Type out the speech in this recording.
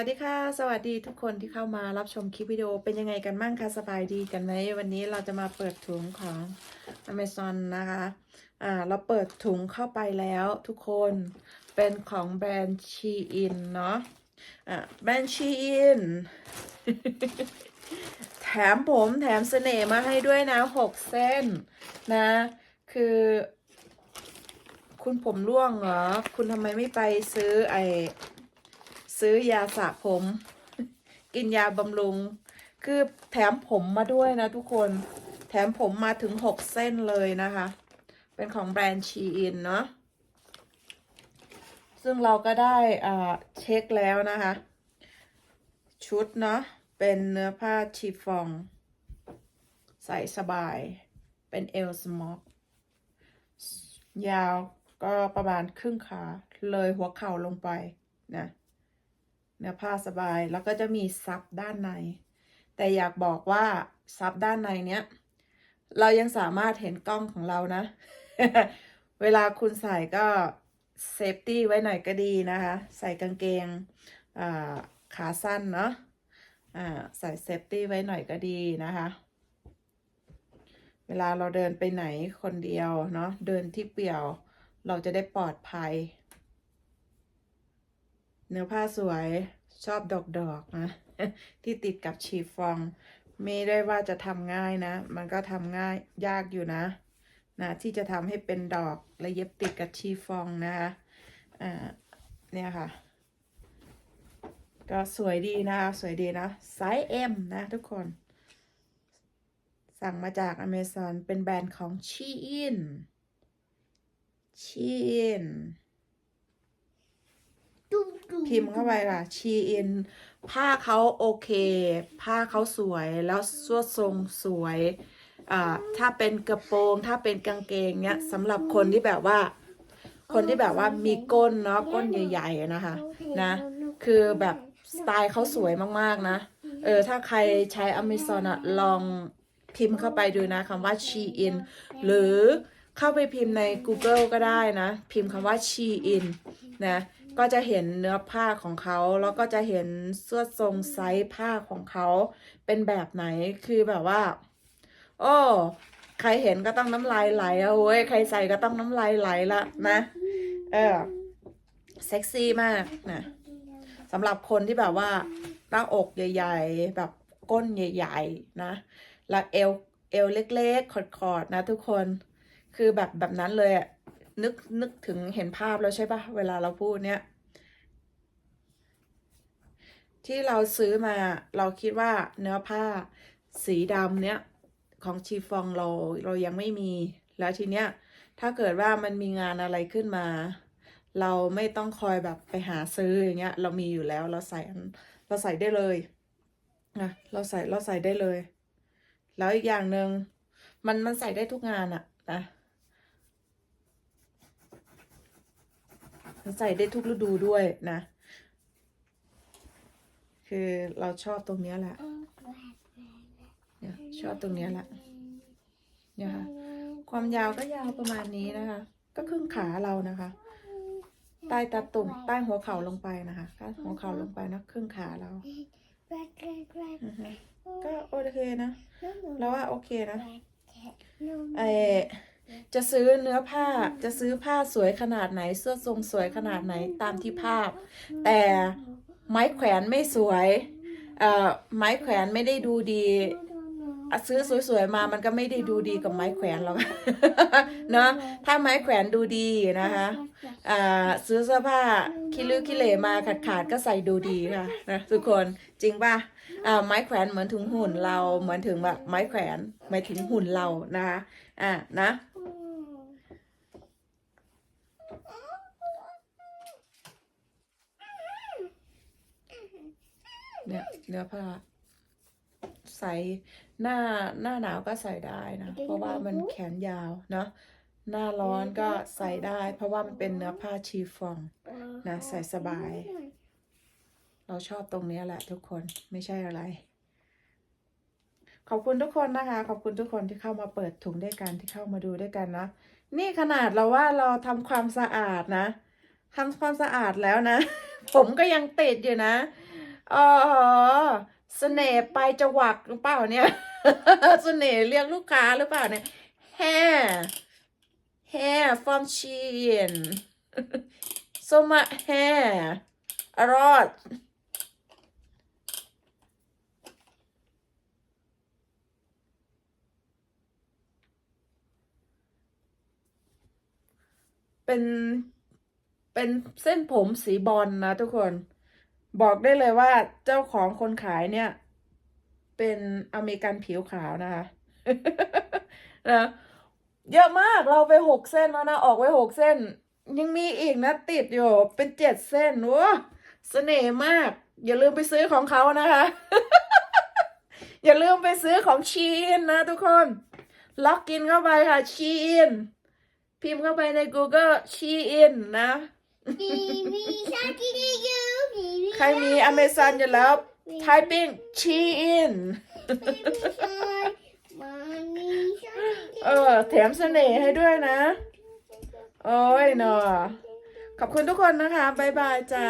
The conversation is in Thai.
สวัสดีค่ะ สวัสดีทุกคนที่เข้ามารับชมคลิปวิดีโอเป็นยังไงกันบ้างคะสบายดีกันไหมวันนี้เราจะมาเปิดถุงของ Amazon นะคะอ่าเราเปิดถุงเข้าไปแล้วทุกคนเป็นของแบรนด์ Shein เนาะอ่าแบรนด์ Shein แถมผมแถมเสน่ห์มาให้ด้วยนะหกเส้นนะ คือ คุณผมร่วงเหรอ คุณทำไมไม่ไปซื้อไอ ซื้อยาสระผม กินยาบำรุง คือแถมผมมาด้วยนะทุกคน แถมผมมาถึงหกเส้นเลยนะคะ เป็นของแบรนด์ชีอินเนาะ ซึ่งเราก็ได้อ่าเช็คแล้วนะคะ ชุดเนาะ เป็นเนื้อผ้าชีฟอง ใส่สบาย เป็นเอลสมอกยาวก็ประมาณครึ่งขาเลยหัวเข่าลงไปนะ เนื้อผ้าสบายแล้วก็จะมีซับด้านใน แต่อยากบอกว่าซับด้านในเนี้ย เรายังสามารถเห็นกล้องของเรานะ เวลาคุณใส่ก็เซฟตี้ไว้หน่อยก็ดีนะคะ ใส่กางเกงขาสั้นเนาะใส่เซฟตี้ไว้หน่อยก็ดีนะคะ เวลาเราเดินไปไหนคนเดียวเนาะเดินที่เปี่ยว เราจะได้ปลอดภัย เนื้อผ้าสวย ชอบดอกดอกๆนะ ที่ติดกับชีฟอง ไม่ได้ว่าจะทำง่ายนะ มันก็ทำง่ายยากอยู่นะนะที่จะทำให้เป็นดอกและเย็บติดกับชีฟองนะคะอ่าเนี่ยค่ะ ก็สวยดีนะคะสวยดีนะไซส์ M นะทุกคน สั่งมาจาก Amazon เป็นแบรนด์ของ Shein Shein พิมพ์เข้าไปค่ะชีอินผ้าเขาโอเค ผ้าเขาสวยแล้วสวดทรงสวยอ่าถ้าเป็นกระโปรงถ้าเป็นกางเกงเนี้ยสำหรับคนที่แบบว่า คนที่แบบว่ามีก้นเนาะก้นใหญ่ ๆนะคะ นะ คือแบบสไตล์เขาสวยมากๆนะ เออ ถ้าใครใช้ Amazon อะลองพิมพ์เข้าไปดูนะคำว่า Shein หรือเข้าไปพิมพ์ใน Google ก็ได้นะ พิมพ์คำว่า Shein นะ ก็จะเห็นเนื้อผ้าของเขาแล้วก็จะเห็นเสื้อทรงไซส์ผ้าของเขาเป็นแบบไหนคือแบบว่า โอ้ใครเห็นก็ต้องน้ำลายไหลอะเว้ยใครใส่ก็ต้องน้ำลายไหลละนะ เออเซ็กซี่มากนะสำหรับคนที่แบบว่าหน้าอกใหญ่ ๆ แบบก้นใหญ่ ๆ นะ แล้วเอวเอวเล็กๆขอดๆนะทุกคน คือแบบแบบนั้นเลยอะ นึกนึกถึงเห็นภาพแล้วใช่ปะเวลาเราพูดเนี้ยที่เราซื้อมาเราคิดว่าเนื้อผ้าสีดำเนี้ยของชีฟองเราเรายังไม่มี แล้วทีเนี้ยถ้าเกิดว่ามันมีงานอะไรขึ้นมา เราไม่ต้องคอยแบบไปหาซื้ออย่างเงี้ย เรามีอยู่แล้วเราใส่เราใส่ได้เลยนะเราใส่เราใส่ได้เลย แล้วอีกอย่างหนึ่งมันมันใส่ได้ทุกงานอะนะมัน ใส่ได้ทุกฤดูด้วยนะ คือเราชอบตรงนี้แหละเนี่ยชอบตรงนี้แหละเนี่ยค่ะความยาวก็ยาวประมาณนี้นะคะ ก็ครึ่งขาเรานะคะ ใต้ตาตุ่มใต้หัวเข่าลงไปนะคะใต้หัวเข่าลงไปนะครึ่งขาเราอือฮึก็โอเคนะ แล้วว่าโอเคนะไอ จะซื้อเนื้อผ้าจะซื้อผ้าสวยขนาดไหน เสื้อทรงสวยขนาดไหนตามที่ภาพ แต่ไม้แขวนไม่สวยเอ่อไม้แขวนไม่ได้ดูดีซื้อสวยๆมามันก็ไม่ได้ดูดีกับไม้แขวนหรอกเนาะถ้าไม้แขวนดูดีนะคะอ่าซื้อเสื้อผ้าคิลือคิเลมาขาดขาดๆก็ใส่ดูดีค่ะนะทุกคนจริงป่ะอ่าไม้แขวนเหมือนถึงหุ่นเราเหมือนถึงแบบไม้แขวนหมายถึงหุ่นเรานะคะอ่านะ เนี่ยเนื้อผ้า ใส่หน้าหน้าหนาวก็ใส่ได้นะ เพราะว่ามันแขนยาวเนาะหน้าร้อนก็ใส่ได้ เพราะว่ามันเป็นเนื้อผ้าชีฟองนะใส่สบาย เราชอบตรงเนี้ยแหละทุกคนไม่ใช่อะไร ขอบคุณทุกคนนะคะ ขอบคุณทุกคนที่เข้ามาเปิดถุงด้วยกันที่เข้ามาดูด้วยกันนะนี่ขนาดเราว่าเราทำความสะอาดนะทำความสะอาดแล้วนะ ผมก็ยังติดอยู่นะ อ๋อเสน่ห์ไปจะหวักหรือเปล่าเนี่ยเสน่ห์เรียกลูกค้าหรือเปล่าเนี่ย hair hair from Shein so much hair a lot เป็น เป็นเส้นผมสีบอลนะทุกคน บอกได้เลยว่าเจ้าของคนขายเนี่ย เป็นอเมริกันผิวขาวนะคะนะเยอะมากเราไปหกเส้นแล้วนะออกไปหกเส้น ยังมีอีกนะติดอยู่เป็นเจ็ดเส้นว้าเสน่ห์มาก อย่าลืมไปซื้อของเขานะคะ อย่าลืมไปซื้อของชีนนะทุกคน ล็อกกินเข้าไปค่ะชีนพิมพ์เข้าไปใน Google ชีนนะ Baby shark did you? Baby ใครมี Amazon อยู่แล้ว typing ชีน shark, mommy shark. เออแถมเสน่ห์ให้ด้วยนะ โอ้ยเนาะขอบคุณทุกคนนะคะ บ๊ายบายจ้า